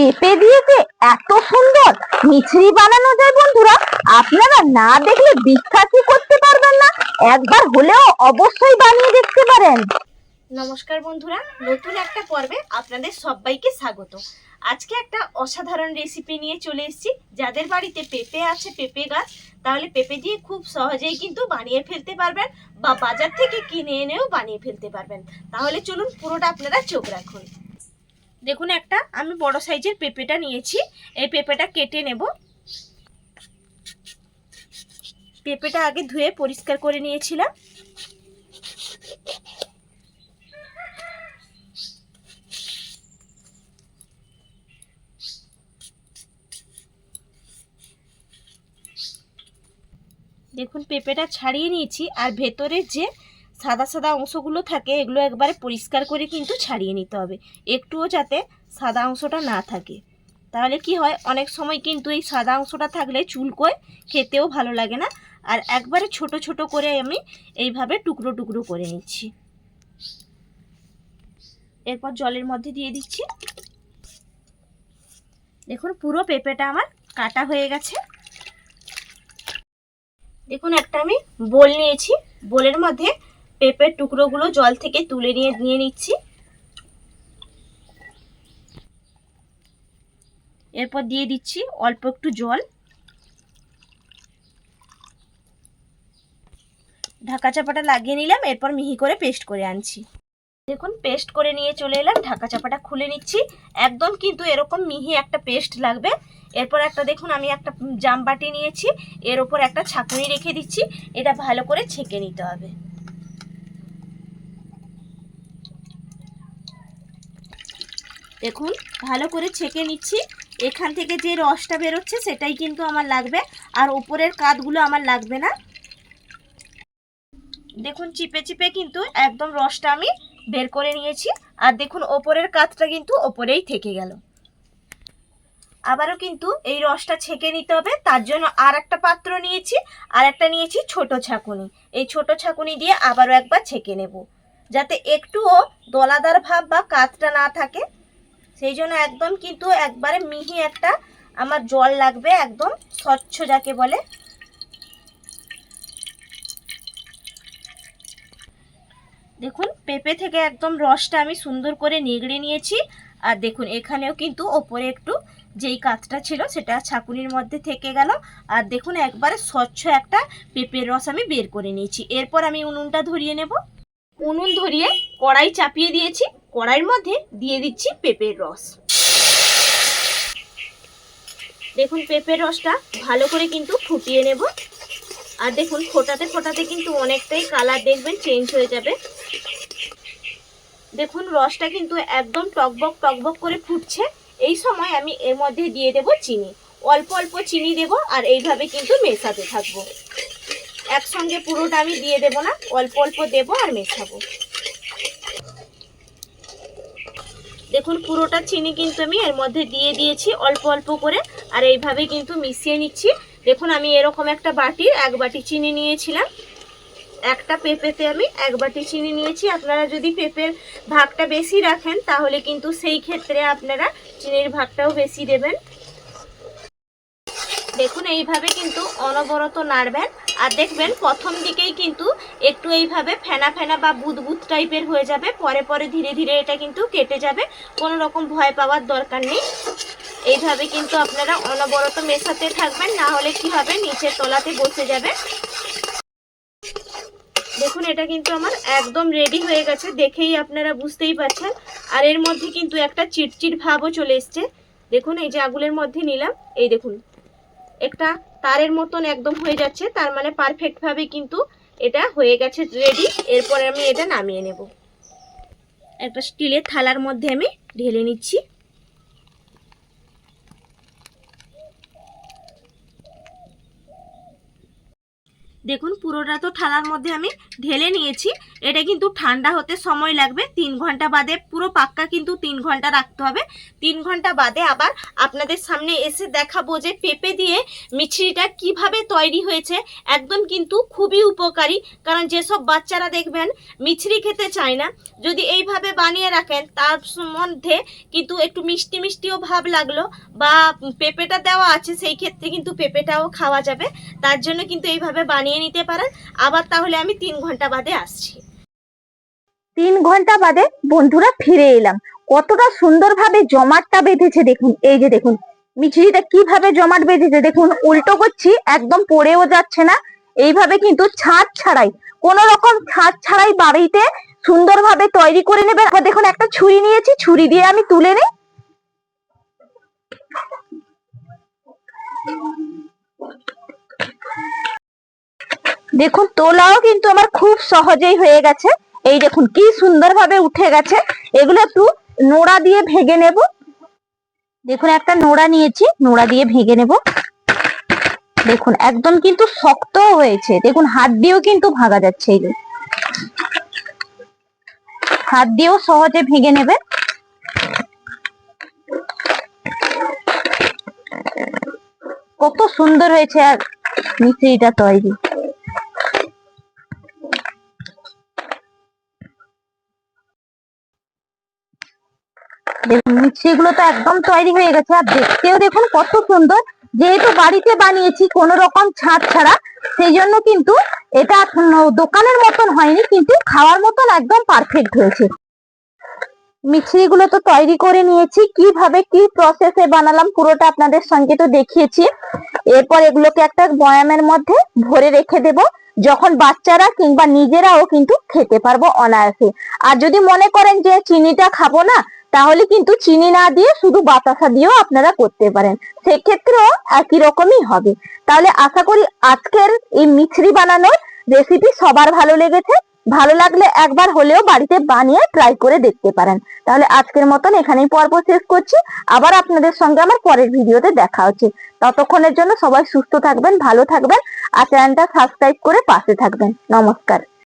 পেঁপে দিয়ে যে এত সুন্দর মিছরি বানানো যায় বন্ধুরা, আপনারা না দেখলে বিশ্বাসই করতে পারবেন না? একবার হলেও অবশ্যই বানিয়ে দেখতে পারেন। নমস্কার বন্ধুরা, নতুন একটা পর্বে আপনাদের সবাইকে স্বাগত। আজকে একটা অসাধারণ রেসিপি নিয়ে চলে এসেছি। যাদের বাড়িতে পেঁপে আছে, পেঁপে গাছ, তাহলে পেঁপে দিয়ে খুব সহজেই কিন্তু বানিয়ে ফেলতে পারবেন বা বাজার থেকে কিনে এনেও বানিয়ে ফেলতে পারবেন। তাহলে চলুন পুরোটা আপনারা চোখ রাখুন। দেখুন একটা, আমি বড় সাইজের পেঁপেটা নিয়েছি। এই পেঁপেটা কেটে নেব। পেঁপেটা আগে ধুয়ে পরিষ্কার করে নিয়েছিলাম। দেখুন, পেঁপেটা ছাড়িয়ে নিয়েছি। আর ভেতরের যে সাদা সাদা অংশগুলো থাকে, এগুলো একবারে পরিষ্কার করে কিন্তু ছাড়িয়ে নিতে হবে। একটুও যাতে সাদা অংশটা না থাকে। তাহলে কি হয়, অনেক সময় কিন্তু এই সাদা অংশটা থাকলে চুলকোয় খেতেও ভালো লাগে না। আর একবারে ছোট ছোট করে আমি এইভাবে টুকরো টুকরো করে নিচ্ছি। এরপর জলের মধ্যে দিয়ে দিচ্ছি। দেখুন, পুরো পেঁপেটা আমার কাটা হয়ে গেছে। দেখুন, একটা আমি বোল নিয়েছি। বোলের মধ্যে পেঁপের টুকরোগুলো জল থেকে তুলে নিয়ে নিয়ে নিচ্ছি। এরপর দিয়ে দিচ্ছি অল্প একটু জল। ঢাকা চাপাটা লাগিয়ে নিলাম, এরপর মিহি করে পেস্ট করে আনছি। দেখুন, পেস্ট করে নিয়ে চলে এলাম, ঢাকা চাপাটা খুলে নিচ্ছি। একদম কিন্তু এরকম মিহি একটা পেস্ট লাগবে। এরপর একটা দেখুন, আমি একটা জাম বাটি নিয়েছি, এর ওপর একটা ছাঁকুনি রেখে দিচ্ছি। এটা ভালো করে ছেঁকে নিতে হবে। দেখুন, ভালো করে ছেঁকে নিচ্ছি। এখান থেকে যে রসটা বেরোচ্ছে সেটাই কিন্তু আমার লাগবে। আর উপরের কাতগুলো আমার লাগবে না। দেখুন, চিপে চিপে কিন্তু একদম রসটা আমি বের করে নিয়েছি। আর দেখুন, ওপরের কাতটা কিন্তু ওপরেই থেকে গেল। আবারও কিন্তু এই রসটা ছেঁকে নিতে হবে। তার জন্য আর একটা পাত্র নিয়েছি, আর একটা নিয়েছি ছোট ছাকুনি। এই ছোট ছাকুনি দিয়ে আবারও একবার ছেঁকে নেব। যাতে একটুও দলাদার ভাব বা কাতটা না থাকে। সেই জন্য একদম কিন্তু একবারে মিহি একটা আমার জল লাগবে একদম স্বচ্ছ যাকে বলে। দেখুন, পেঁপে থেকে একদম রসটা আমি সুন্দর করে নিগড়ে নিয়েছি। আর দেখুন, এখানেও কিন্তু ওপরে একটু যেই কাতটা ছিল সেটা ছাকুনির মধ্যে থেকে গেল। আর দেখুন, একবারে স্বচ্ছ একটা পেঁপের রস আমি বের করে নিয়েছি। এরপর আমি উনুনটা ধরিয়ে নেব। উনুন ধরিয়ে কড়াই চাপিয়ে দিয়েছি। কড়াইয়ের মধ্যে দিয়ে দিচ্ছি পেঁপের রস। দেখুন, পেঁপের রসটা ভালো করে কিন্তু ফুটিয়ে নেব। আর দেখুন, ফোটাতে ফোটাতে কিন্তু অনেকটাই কালার দেখবেন চেঞ্জ হয়ে যাবে। দেখুন, রসটা কিন্তু একদম টকবক টকবক করে ফুটছে। এই সময় আমি এর মধ্যে দিয়ে দেব চিনি। অল্প অল্প চিনি দেব আর এইভাবে কিন্তু মেশাতে থাকব। একসঙ্গে পুরোটা আমি দিয়ে দেব না, অল্প অল্প দেব আর মেশাবো। দেখুন, পুরোটা চিনি কিন্তু আমি এর মধ্যে দিয়ে দিয়েছি অল্প অল্প করে, আর এইভাবে কিন্তু মিশিয়ে নিচ্ছি। দেখুন, আমি এরকম একটা বাটি, এক বাটি চিনি নিয়েছিলাম। একটা পেঁপেতে আমি এক বাটি চিনি নিয়েছি। আপনারা যদি পেঁপের ভাগটা বেশি রাখেন, তাহলে কিন্তু সেই ক্ষেত্রে আপনারা চিনির ভাগটাও বেশি দেবেন। দেখুন, এইভাবে কিন্তু অনবরত নাড়বেন। আর দেখবেন প্রথম দিকেই কিন্তু একটু এইভাবে ফেনা ফেনা বা বুদবুদ টাইপের হয়ে যাবে। পরে পরে ধীরে ধীরে এটা কিন্তু কেটে যাবে। কোনো রকম ভয় পাওয়ার দরকার নেই। এইভাবে কিন্তু আপনারা অনবরত মেশাতে থাকবেন, না হলে কি হবে, নিচের তলাতে বসে যাবে। দেখুন, এটা কিন্তু আমার একদম রেডি হয়ে গেছে, দেখেই আপনারা বুঝতেই পারছেন। আর এর মধ্যে কিন্তু একটা চিটচিট ভাবও চলে এসছে। দেখুন, এই যে আগুলের মধ্যে নিলাম। এই দেখুন একটা তারের মতন একদম হয়ে যাচ্ছে, তার মানে পারফেক্টভাবে কিন্তু এটা হয়ে গেছে রেডি এরপরে আমি এটা নামিয়ে নেব। একটা স্টিলের থালার মধ্যে আমি ঢেলে নিচ্ছি। দেখুন, পুরোটা তো থালার মধ্যে আমি ঢেলে নিয়েছি। এটা কিন্তু ঠান্ডা হতে সময় লাগবে। তিন ঘণ্টা বাদে পুরো পাক্কা কিন্তু তিন ঘণ্টা রাখতে হবে। তিন ঘণ্টা বাদে আবার আপনাদের সামনে এসে দেখাবো যে পেঁপে দিয়ে মিছরিটা কীভাবে তৈরি হয়েছে। একদম কিন্তু খুবই উপকারী, কারণ যেসব বাচ্চারা দেখবেন মিছরি খেতে চায় না, যদি এইভাবে বানিয়ে রাখেন, তার মধ্যে কিন্তু একটু মিষ্টি মিষ্টিও ভাব লাগল বা পেঁপেটা দেওয়া আছে, সেই ক্ষেত্রে কিন্তু পেঁপেটাও খাওয়া যাবে। তার জন্য কিন্তু এইভাবে বানিয়ে নিতে পারেন। আবার তাহলে আমি তিন ঘণ্টা বাদে আসছি। তিন ঘণ্টা বাদে বন্ধুরা ফিরে এলাম। কতটা সুন্দরভাবে জমাটটা বেঁধেছে দেখুন। এই যে দেখুন, মিছরিটা কীভাবে জমাট বেঁধেছে দেখুন। উল্টো করছি, একদম পড়েও যাচ্ছে না। এইভাবে কিন্তু ছাদ ছাড়াই, কোন রকম ছাদ ছাড়াই বাড়িতে সুন্দরভাবে তৈরি করে নেবেন দেখুন, একটা ছুরি নিয়েছি, ছুরি দিয়ে আমি তুলে নিই। দেখুন, তোলাও কিন্তু আমার খুব সহজেই হয়ে গেছে। এই দেখুন, কি সুন্দরভাবে উঠে গেছে। এগুলো একটু নোড়া দিয়ে ভেঙে নেব। দেখুন, একটা নোড়া নিয়েছি, নোড়া দিয়ে ভেঙে নেব। দেখুন, একদম কিন্তু শক্ত হয়েছে। দেখুন, হাত দিয়েও কিন্তু ভাঙা যাচ্ছে এই। হাত দিয়েও সহজে ভেঙে নেবে। কত সুন্দর হয়েছে আর মিস্ত্রিটা তৈরি। মিষ্টিগুলো তো একদম তৈরি হয়ে গেছে। আর দেখতেও দেখুন কত সুন্দর। যেহেতু বাড়িতে বানিয়েছি কোনো রকম ছাদ ছাড়া, সেই জন্য কিন্তু এটা দোকানের মতন হয়নি, কিন্তু খাওয়ার মতন একদম পারফেক্ট হয়েছে। মিছরিগুলো তো তৈরি করে নিয়েছি। কীভাবে কি প্রসেসে বানালাম পুরোটা আপনাদের সঙ্গে তো দেখিয়েছি। এরপর এগুলোকে একটা বয়ামের মধ্যে ভরে রেখে দেব, যখন বাচ্চারা কিংবা নিজেরাও কিন্তু খেতে পারব অনায়াসে। আর যদি মনে করেন যে চিনিটা খাব না তাহলে কিন্তু চিনি না দিয়ে শুধু বাতাসা দিয়েও আপনারা করতে পারেন। সেক্ষেত্রেও একই রকমই হবে। তাহলে আশা করি আজকের এই মিছরি বানানোর রেসিপি সবার ভালো লেগেছে। ভালো লাগলে একবার হলেও বাড়িতে বানিয়ে ট্রাই করে দেখতে পারেন। তাহলে আজকের মতন এখানেই পর্ব শেষ করছি। আবার আপনাদের সঙ্গে আমার পরের ভিডিওতে দেখা হচ্ছে। ততক্ষণের জন্য সবাই সুস্থ থাকবেন, ভালো থাকবেন আর চ্যানেলটা সাবস্ক্রাইব করে পাশে থাকবেন। নমস্কার।